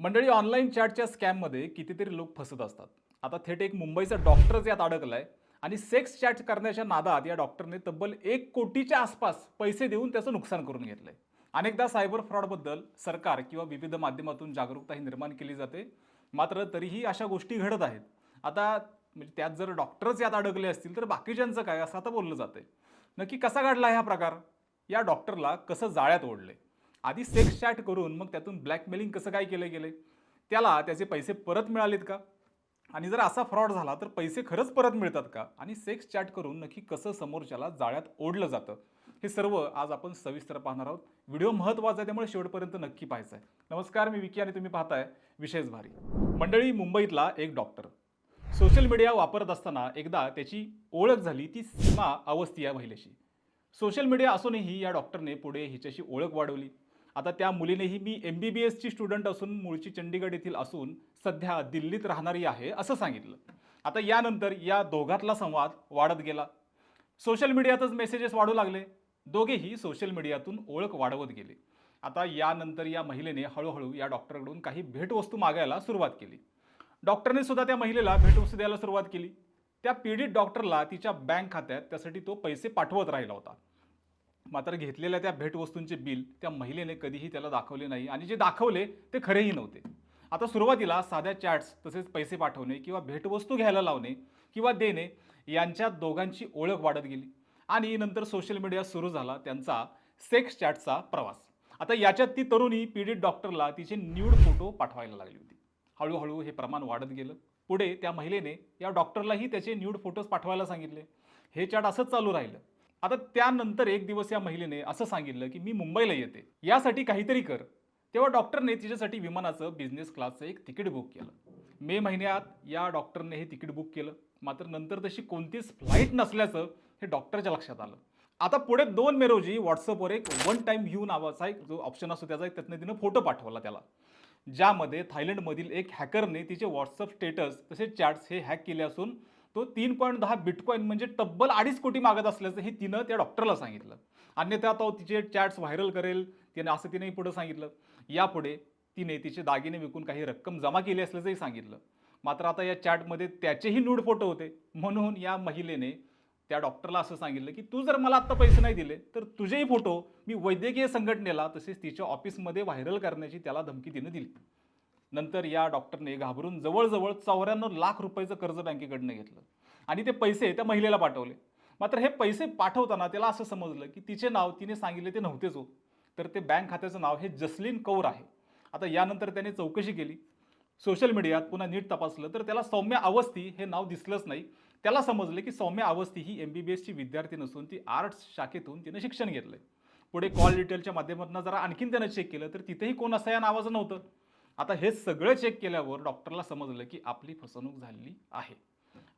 मंडळी ऑनलाईन चॅटच्या स्कॅममध्ये कितीतरी लोक फसत असतात. आता थेट एक मुंबईचा डॉक्टरच यात अडकलाय आणि सेक्स चॅट करण्याच्या नादात या डॉक्टरने तब्बल एक कोटीच्या आसपास पैसे देऊन त्याचं नुकसान करून घेतलंय. अनेकदा सायबर फ्रॉडबद्दल सरकार किंवा विविध माध्यमातून जागरूकता ही निर्माण केली जाते. मात्र तरीही अशा गोष्टी घडत आहेत. आता म्हणजे त्यात जर डॉक्टरच यात अडकले असतील तर बाकीच्यांचं काय? असं आता बोललं जातंय. नक्की कसा घडला हा प्रकार? या डॉक्टरला कसं जाळ्यात ओढले आधी सेक्स चॅट करून मग त्यातून ब्लॅकमेलिंग कसं काय केलं गेलं त्याला त्याचे पैसे परत मिळालेत का? आणि जर असा फ्रॉड झाला तर पैसे खरंच परत मिळतात का? आणि सेक्स चॅट करून नक्की कसं समोरच्याला जाळ्यात ओढलं जातं? हे सर्व आज आपण सविस्तर पाहणार आहोत. व्हिडिओ महत्त्वाचा आहे त्यामुळे शेवटपर्यंत नक्की पाहायचं आहे. नमस्कार मी विकी आणि तुम्ही पाहताय विशेष भारी. मंडळी मुंबईतला एक डॉक्टर सोशल मीडिया वापरत असताना एकदा त्याची ओळख झाली ती सीमा अवस्थी या महिलेशी. सोशल मीडिया असूनही या डॉक्टरने पुढे हिच्याशी ओळख वाढवली. आता त्या मुलीनेही मी एम बी बी एसची स्टुडंट असून मूळची चंडीगड येथील असून सध्या दिल्लीत राहणारी आहे असं सांगितलं. आता यानंतर या दोघातला संवाद वाढत गेला. सोशल मीडियातच मेसेजेस वाढू लागले. दोघेही सोशल मीडियातून ओळख वाढवत गेले. आता यानंतर या महिलेने हळूहळू या डॉक्टरकडून काही भेटवस्तू मागायला सुरुवात केली. डॉक्टरने सुद्धा त्या महिलेला भेटवस्तू द्यायला सुरुवात केली. त्या पीडित डॉक्टरला तिच्या बँक खात्यात त्यासाठी तो पैसे पाठवत राहिला होता. मात्र घेतलेल्या त्या भेटवस्तूंचे बिल त्या महिलेने कधीही त्याला दाखवले नाही. आणि जे दाखवले ते खरेही नव्हते. आता सुरुवातीला साध्या चॅट्स तसेच पैसे पाठवणे किंवा भेटवस्तू घ्यायला लावणे किंवा देणे यांच्या दोघांची ओळख वाढत गेली. आणि नंतर सोशल मीडिया सुरू झाला त्यांचा सेक्स चॅटचा प्रवास. आता याच्यात ती तरुणी पीडित डॉक्टरला तिचे न्यूड फोटो पाठवायला लागली होती. हळूहळू हे प्रमाण वाढत गेलं. पुढे त्या महिलेने या डॉक्टरलाही त्याचे न्यूड फोटोज पाठवायला सांगितले. हे चॅट असंच चालू राहिलं. आता त्यानंतर एक दिवस या महिलेने असं सांगितलं की मी मुंबईला येते. यासाठी काहीतरी कर. तेव्हा डॉक्टरने तिच्यासाठी विमानाचं बिझनेस क्लासचं एक तिकीट बुक केलं. मे महिन्यात या डॉक्टरने हे तिकीट बुक केलं. मात्र नंतर तशी कोणतीच फ्लाईट नसल्याचं हे डॉक्टरच्या लक्षात आलं. आता पुढे दोन मे रोजी व्हॉट्सअपवर एक वन टाईम व्ह्यू नावाचा एक जो ऑप्शन असतो त्याचा एक त्यातनं तिनं फोटो पाठवला त्याला. ज्यामध्ये थायलंडमधील एक हॅकरने तिचे व्हॉट्सअप स्टेटस तसेच चॅट्स हे हॅक केले असून तो तीन पॉईंट दहा बिटकॉईन म्हणजे तब्बल अडीच कोटी मागत असल्याचं हे तिनं त्या डॉक्टरला सांगितलं. अन्यथा तो तिचे चॅट्स व्हायरल करेल तिने असं तिनेही पुढं सांगितलं. यापुढे तिने तिचे दागिने विकून काही रक्कम जमा केली असल्याचंही सांगितलं. मात्र आता या चॅटमध्ये त्याचेही नूड फोटो होते. म्हणून या महिलेने त्या डॉक्टरला असं सांगितलं की तू जर मला आत्ता पैसे नाही दिले तर तुझेही फोटो मी वैद्यकीय संघटनेला तसेच तिच्या ऑफिसमध्ये व्हायरल करण्याची त्याला धमकी तिनं दिली. नंतर या डॉक्टरने घाबरून जवळजवळ चौऱ्याण्णव लाख रुपयाचं कर्ज बँकेकडनं घेतलं. आणि ते पैसे त्या महिलेला पाठवले. मात्र हे पैसे पाठवताना त्याला असं समजलं की तिचे नाव तिने सांगितले ते नव्हतेच हो. तर ते बँक खात्याचं नाव हे जसलीन कौर आहे. आता यानंतर त्याने चौकशी केली. सोशल मीडियात पुन्हा नीट तपासलं तर त्याला सौम्य अवस्थी हे नाव दिसलंच नाही. त्याला समजलं की सौम्य अवस्थी ही एम बी बी एसची विद्यार्थी नसून ती आर्ट्स शाखेतून तिनं शिक्षण घेतलंय. पुढे कॉल डिटेलच्या माध्यमातून जरा आणखीन त्यानं चेक केलं तर तिथेही कोण असं या नावाचं नव्हतं. आता हे सगळं चेक केल्यावर डॉक्टरला समजलं की आपली फसवणूक झालेली आहे.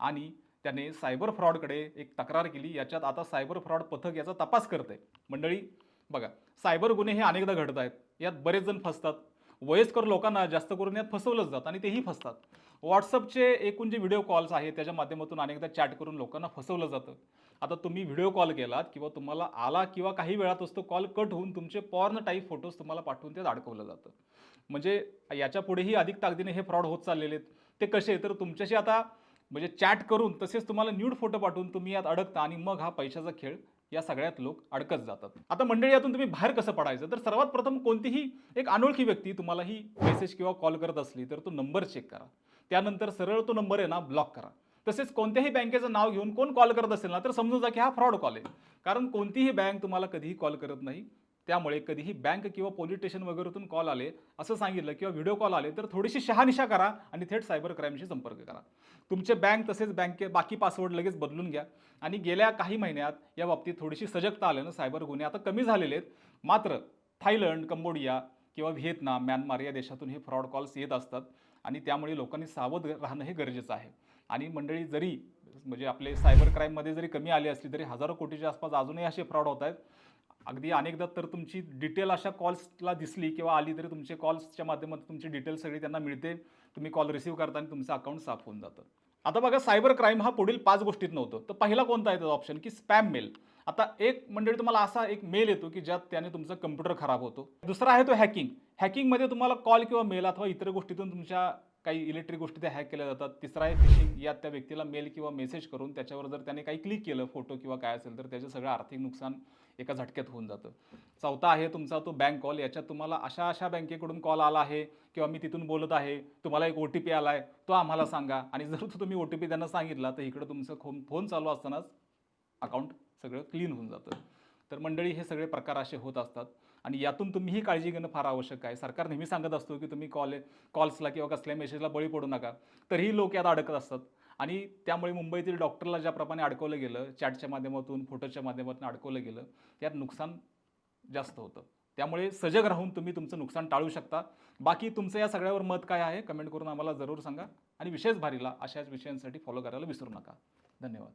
आणि त्याने सायबर फ्रॉडकडे एक तक्रार केली. याच्यात आता सायबर फ्रॉड पथक याचा तपास करते मंडळी बघा सायबर गुन्हे हे अनेकदा घडत आहेत यात बरेच जण फसतात. वयस्कर लोकांना जास्त करून यात फसवलंच जातं आणि तेही फसतात. व्हॉट्सअपचे एकूण जे व्हिडिओ कॉल्स आहेत त्याच्या माध्यमातून अनेकदा चॅट करून लोकांना फसवलं जातं. आता तुम्ही व्हिडिओ कॉल केलात किंवा तुम्हाला आला किंवा काही वेळात असतो कॉल कट होऊन तुमचे पॉर्न टाईप फोटोज तुम्हाला पाठवून त्यात अडकवलं जातं. म्हणजे याच्या पुढेही अधिक ताकदीने हे फ्रॉड होत चाललेले आहेत. ते कसे? तर तुमच्याशी आता म्हणजे चॅट करून तसेच तुम्हाला न्यूड फोटो पाठवून तुम्ही यात अडकता आणि मग हा पैशाचा खेळ या सगळ्यात लोक अडकत जातात. आता मंडळी यातून तुम्ही बाहेर कसं पडायचं? तर सर्वात प्रथम कोणतीही एक अनोळखी व्यक्ती तुम्हाला ही मेसेज किंवा कॉल करत असली तर तो नंबर चेक करा. त्यानंतर सरळ तो नंबर आहे ना ब्लॉक करा. तसेच कोणत्याही बँकेचं नाव घेऊन कोण कॉल करत असेल ना तर समजून जा की हा फ्रॉड कॉल आहे. कारण कोणतीही बँक तुम्हाला कधीही कॉल करत नाही. त्यामुळे कधीही बँक किंवा पोलीस स्टेशन वगैरेतून कॉल आले असं सांगितलं किंवा व्हिडिओ कॉल आले तर थोडीशी शहानिशा करा आणि थेट सायबर क्राईमशी संपर्क करा. तुमचे बँक तसेच बँके बाकी पासवर्ड लगेच बदलून घ्या. आणि गेल्या काही महिन्यात या बाबतीत थोडीशी सजगता आल्यानं सायबर गुन्हे आता कमी झालेले आहेत. मात्र थायलंड कंबोडिया किंवा व्हिएतनाम म्यानमार या देशातून हे फ्रॉड कॉल्स येत असतात. आणि त्यामुळे लोकांनी सावध राहणं हे गरजेचं आहे. आणि मंडळी जरी म्हणजे आपले सायबर क्राईममध्ये जरी कमी आले असली तरी हजारो कोटीच्या आसपास अजूनही असे फ्रॉड होत आहेत. अगदी अनेकदा तर तुमची डिटेल अशा कॉल्सला दिसली किंवा आली तरी तुमचे कॉल्सच्या माध्यमातून तुमची डिटेल सगळी त्यांना मिळते. तुम्ही कॉल रिसीव्ह करता आणि तुमचं अकाउंट साफ होऊन जातं. आता बघा सायबर क्राईम हा पुढील पाच गोष्टीत नव्हतं. तर पहिला कोणता आहे त्याचा ऑप्शन की स्पॅम मेल. आता एक मंडळी तुम्हाला असा एक मेल येतो की ज्यात त्याने तुमचा कम्प्युटर खराब होतो. दुसरा आहे तो हॅकिंग हॅकिंगमध्ये तुम्हाला कॉल किंवा मेल अथवा इतर गोष्टीतून तुमच्या काही इलेक्ट्रिक गोष्टी त्या हॅक केल्या जातात. तिसरा आहे फिशिंग यात त्या व्यक्तीला मेल किंवा मेसेज करून त्याच्यावर जर त्याने काही क्लिक केलं फोटो किंवा काय असेल तर त्याचं सगळं आर्थिक नुकसान एका झटक्यात होऊन जातं. चौथा आहे तुमचा तो बँक कॉल याच्यात तुम्हाला अशा अशा बँकेकडून कॉल आला आहे किंवा मी तिथून बोलत आहे तुम्हाला एक ओ टी पी आला आहे तो आम्हाला सांगा. आणि जर तुम्ही ओ टी पी त्यांना सांगितला तर इकडं तुमचं खो फोन चालू असतानाच अकाउंट सगळं क्लीन होऊन जातं. तर मंडळी हे सगळे प्रकार असे होत असतात. आणि यातून तुम्हीही काळजी घेणं फार आवश्यक आहे. सरकार नेहमी सांगत असतो की तुम्ही कॉल कॉल्सला किंवा कसल्या मेसेजला बळी पडू नका. तरीही लोक यात अडकत असतात. आणि त्यामुळे मुंबईतील डॉक्टरला ज्याप्रमाणे अडकवलं गेलं चॅटच्या माध्यमातून फोटोच्या माध्यमातून अडकवलं गेलं त्यात नुकसान जास्त होतं. त्यामुळे सजग राहून तुम्ही तुमचं नुकसान टाळू शकता. बाकी तुमचं या सगळ्यावर मत काय आहे कमेंट करून आम्हाला जरूर सांगा. आणि विशेष भारीला अशाच विषयांसाठी फॉलो करायला विसरू नका. धन्यवाद.